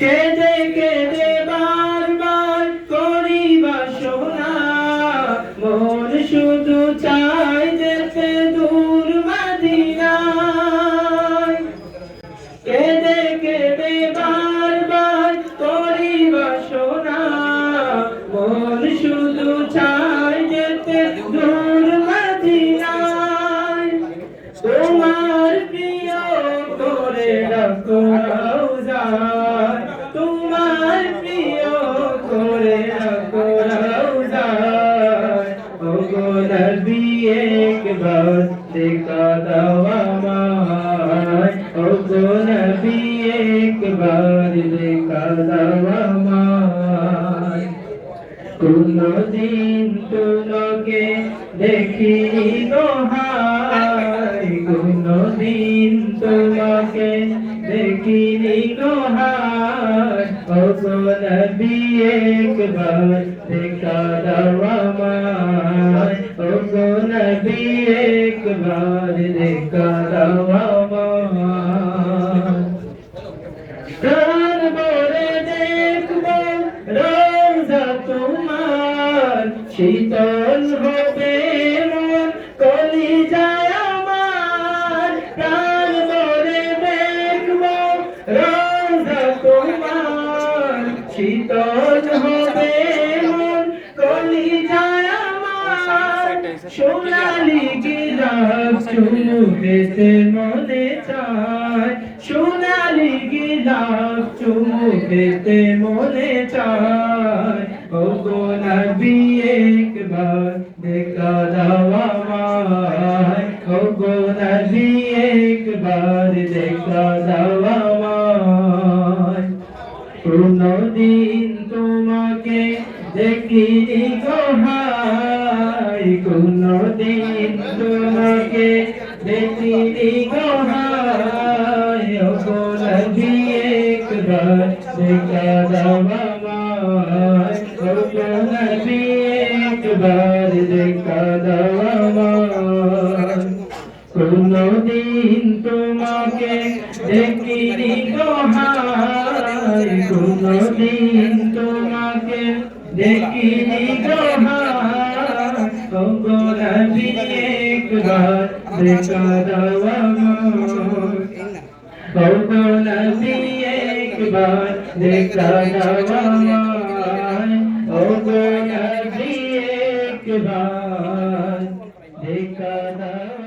কেঁদে কেঁদে বারবার করি বাসনা মন শুধু চাই যেতে দূর মদিনায়। কেঁদে কেঁদে বারবার করি বাসনা মন শুধু চাই যেতে দূর মদিনায়। তোমার প্রিয় রাখো রওজায় তোমার প্রিয় করে রাখো রওজায় ও গো নবী দেখিনি গোহাই ও নবী একবার দেখা দাও আমায়। ও নবী একবার দেখা শীতল শীতল হবে মন কলি সোনালি গিলাস চুমু খেতে মনে চায়। সোনালি গিলাস চুমু মনে চায়। ও গো একবার দেখা দাও আমায়। ও গো নবী, একবার দেখা দাও কোনদিন তোমাকে দেখিনি গোহাই কোনদিন তোমাকে দেখিনি গোহাই নবী একবার দেখা আমায় ও একবার দেখা দাও আমায় কোনদিন কোনদিন তোমাকে দেখিনি একবার দেখা দেখা